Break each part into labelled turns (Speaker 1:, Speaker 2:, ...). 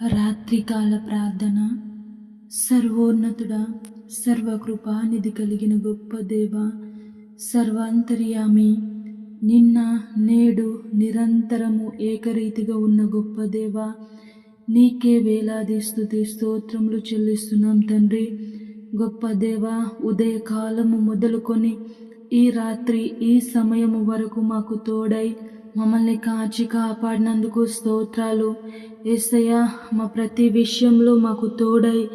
Speaker 1: రాత్రికాల ప్రార్థన. సర్వోన్నతుడ సర్వకృపానిధి కలిగిన గొప్ప దేవ సర్వాంతర్యామి నిన్న నేడు నిరంతరము ఏకరీతిగా ఉన్న గొప్ప దేవ నీకే వేలాది స్థుతి స్తోత్రములు చెల్లిస్తున్నాం తండ్రి. గొప్ప దేవ ఉదయకాలము మొదలుకొని ఈ రాత్రి ఈ సమయము వరకు మాకు తోడై మమ్మల్ని కాచి కాపాడినందుకు స్తోత్రాలు. ఏసయ్య మా ప్రతి విషయంలో మాకు తోడై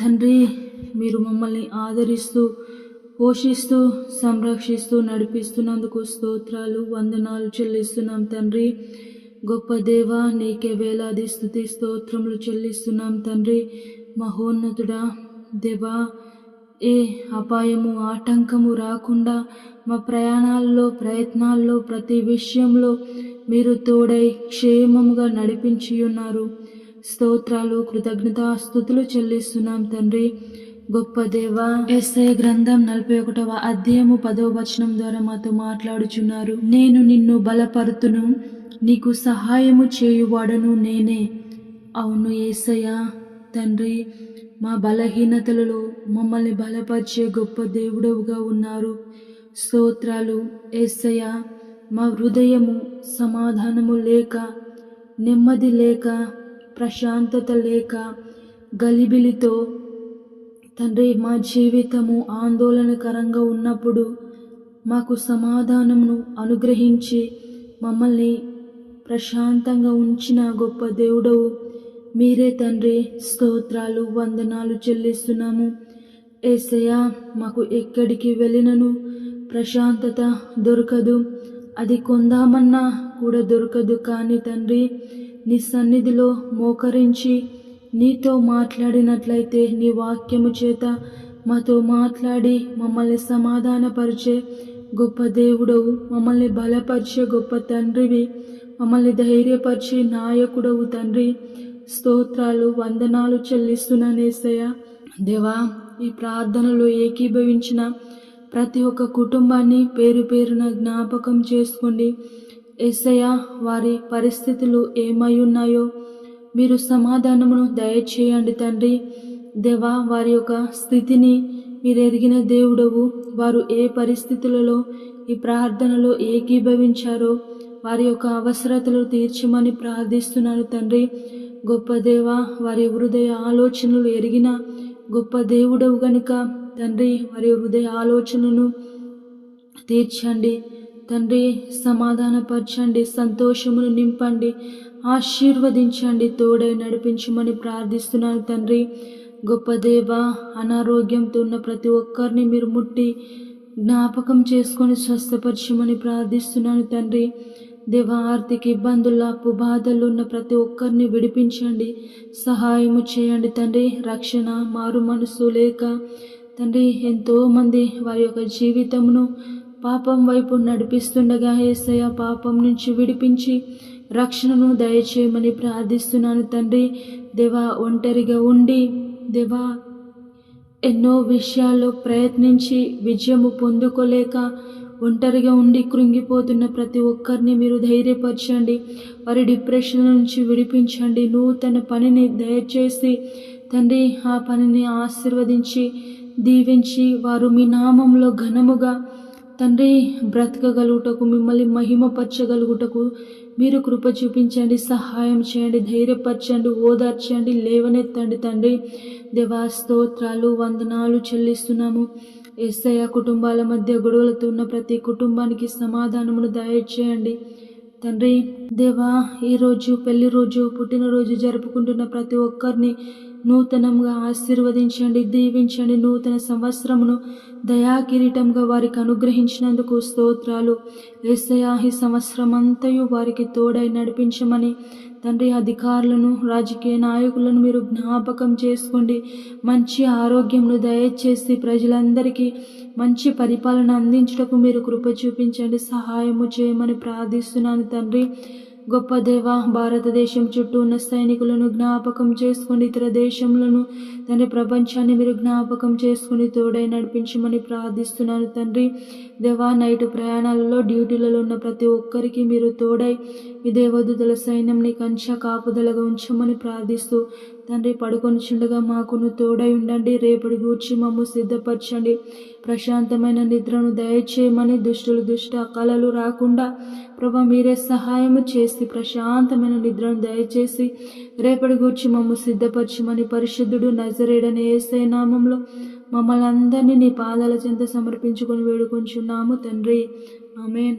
Speaker 1: తండ్రి మీరు మమ్మల్ని ఆదరిస్తూ పోషిస్తూ సంరక్షిస్తూ నడిపిస్తున్నందుకు స్తోత్రాలు వందనాలు చెల్లిస్తున్నాం తండ్రి. గొప్ప దేవ నీకే వేలాది స్థుతి స్తోత్రములు చెల్లిస్తున్నాం తండ్రి. మహోన్నతుడా దేవా ఏ అపాయము ఆటంకము రాకుండా మా ప్రయాణాల్లో ప్రయత్నాల్లో ప్రతి విషయంలో మీరు తోడై క్షేమముగా నడిపించి ఉన్నారు. స్తోత్రాలు కృతజ్ఞతాస్థుతులు చెల్లిస్తున్నాం తండ్రి. గొప్ప దేవ ఎస్ఐ గ్రంథం నలభై ఒకటవ అధ్యాయము పదవ వచనం ద్వారా మాతో మాట్లాడుచున్నారు. నేను నిన్ను బలపరుతును నీకు సహాయము చేయువాడను నేనే. అవును ఏసయ్య తండ్రి. మా బలహీనతలలో మమ్మల్ని బలపరిచే గొప్ప దేవుడవుగా ఉన్నారు. స్తోత్రాలు ఏసయ్య మా హృదయము సమాధానము లేక నెమ్మది లేక ప్రశాంతత లేక గలిబిలితో తండ్రి మా జీవితము ఆందోళనకరంగా ఉన్నప్పుడు మాకు సమాధానమును అనుగ్రహించి మమ్మల్ని ప్రశాంతంగా ఉంచిన గొప్ప దేవుడవు మీరే తండ్రి స్తోత్రాలు వందనాలు చెల్లిస్తున్నాము. ఏసయ్యా మాకు ఎక్కడికి వెళ్ళినను? ప్రశాంతత దొరకదు. అది కొందామన్నా కూడా దొరకదు కానీ తండ్రి నీ సన్నిధిలో మోకరించి నీతో మాట్లాడినట్లయితే నీ వాక్యము చేత మాతో మాట్లాడి మమ్మల్ని సమాధానపరిచే గొప్ప దేవుడవు. మమ్మల్ని బలపరిచే గొప్ప తండ్రివి. మమ్మల్ని ధైర్యపరిచే నాయకుడవు తండ్రి. స్తోత్రాలు వందనాలు చెల్లిస్తున్నానేసయ్య దేవా ఈ ప్రార్థనలో ఏకీభవించిన ప్రతి ఒక్క కుటుంబాన్ని పేరు పేరున జ్ఞాపకం చేసుకోండి. ఎస్సయ వారి పరిస్థితులు ఏమై ఉన్నాయో మీరు సమాధానమును దయచేయండి తండ్రి. దేవా వారి యొక్క స్థితిని మీరు ఎరిగిన దేవుడవు. వారు ఏ పరిస్థితులలో ఈ ప్రార్థనలో ఏకీభవించారో వారి యొక్క అవసరతలు తీర్చమని ప్రార్థిస్తున్నాను తండ్రి. గొప్ప దేవ వారి హృదయ ఆలోచనలు ఎరిగిన గొప్ప దేవుడవు గనుక తండ్రి వారి హృదయ ఆలోచనను తీర్చండి. తండ్రి సమాధానపరచండి సంతోషమును నింపండి ఆశీర్వదించండి తోడై నడిపించమని ప్రార్థిస్తున్నాను తండ్రి. గొప్ప దేవ అనారోగ్యంతో ఉన్న ప్రతి ఒక్కరిని మీరు ముట్టి జ్ఞాపకం చేసుకొని స్వస్థపరచమని ప్రార్థిస్తున్నాను తండ్రి. దేవ ఆర్థిక ఇబ్బందులు అప్పు బాధలు ఉన్న ప్రతి ఒక్కరిని విడిపించండి. సహాయము చేయండి తండ్రి. రక్షణ మారు మనసు లేక తండ్రి ఎంతోమంది వారి యొక్క జీవితమును పాపం వైపు నడిపిస్తుండగా ఏసయ పాపం నుంచి విడిపించి రక్షణను దయచేయమని ప్రార్థిస్తున్నాను తండ్రి. దేవా ఒంటరిగా ఉండి దేవా ఎన్నో విషయాల్లో ప్రయత్నించి విజయము పొందుకోలేక ఒంటరిగా ఉండి కృంగిపోతున్న ప్రతి ఒక్కరిని మీరు ధైర్యపరచండి. వారి డిప్రెషన్ నుంచి విడిపించండి. నూతన పనిని దయచేసి తండ్రి ఆ పనిని ఆశీర్వదించి దీవించి వారు మీ నామంలో ఘనముగా తండ్రి బ్రతకగలుగుటకు మిమ్మల్ని మహిమపరచగలుగుటకు మీరు కృప చూపించండి సహాయం చేయండి ధైర్యపరచండి ఓదార్చండి లేవనెత్తండి తండ్రి. దేవా స్తోత్రాలు వందనాలు చెల్లిస్తున్నాము. ఎస్ఐ కుటుంబాల మధ్య గొడవలతో ఉన్న ప్రతి కుటుంబానికి సమాధానమును దయచేయండి. తండ్రి దేవా ఈరోజు పెళ్ళి రోజు పుట్టినరోజు జరుపుకుంటున్న ప్రతి ఒక్కరిని నూతనంగా ఆశీర్వదించండి దీవించండి నూతన సంవత్సరమును దయాకిరీటంగా వారికి అనుగ్రహించినందుకు స్తోత్రాలు. ఎస్ఐహి సంవత్సరం అంతయు వారికి తోడై నడిపించమని తండ్రి అధికారులను రాజకీయ నాయకులను మీరు జ్ఞాపకం చేసుకోండి. మంచి ఆరోగ్యంను దయచేసి ప్రజలందరికీ మంచి పరిపాలన అందించుటకు మీరు కృప చూపించండి. సహాయము చేయమని ప్రార్థిస్తున్నాను తండ్రి. గొప్ప దేవ భారతదేశం చుట్టూ ఉన్న సైనికులను జ్ఞాపకం చేసుకుని ఇతర దేశములను తండ్రి ప్రపంచాన్ని మీరు జ్ఞాపకం చేసుకుని తోడై నడిపించమని ప్రార్థిస్తున్నాను తండ్రి. దేవా నైట్ ప్రయాణాలలో డ్యూటీలలో ఉన్న ప్రతి ఒక్కరికి మీరు తోడై మీ దేవదూతల సైన్యంని కంచ కాపుదలగా ఉంచమని ప్రార్థిస్తూ తండ్రి పడుకొని చుండగా మాకును తోడై ఉండండి. రేపటి గూర్చి మమ్ము సిద్ధపరచండి. ప్రశాంతమైన నిద్రను దయచేయమని దుష్టులు దుష్ట కళలు రాకుండా ప్రభా మీరే సహాయము చేసి ప్రశాంతమైన నిద్రను దయచేసి రేపటి గూర్చి మమ్ము సిద్ధపరచమని పరిశుద్ధుడు నజరేడని ఏసై నామంలో మమ్మల్ని అందరినీ నీ పాదాల చెంత సమర్పించుకొని వేడుకొంచున్నాము తండ్రి. ఆమెన్.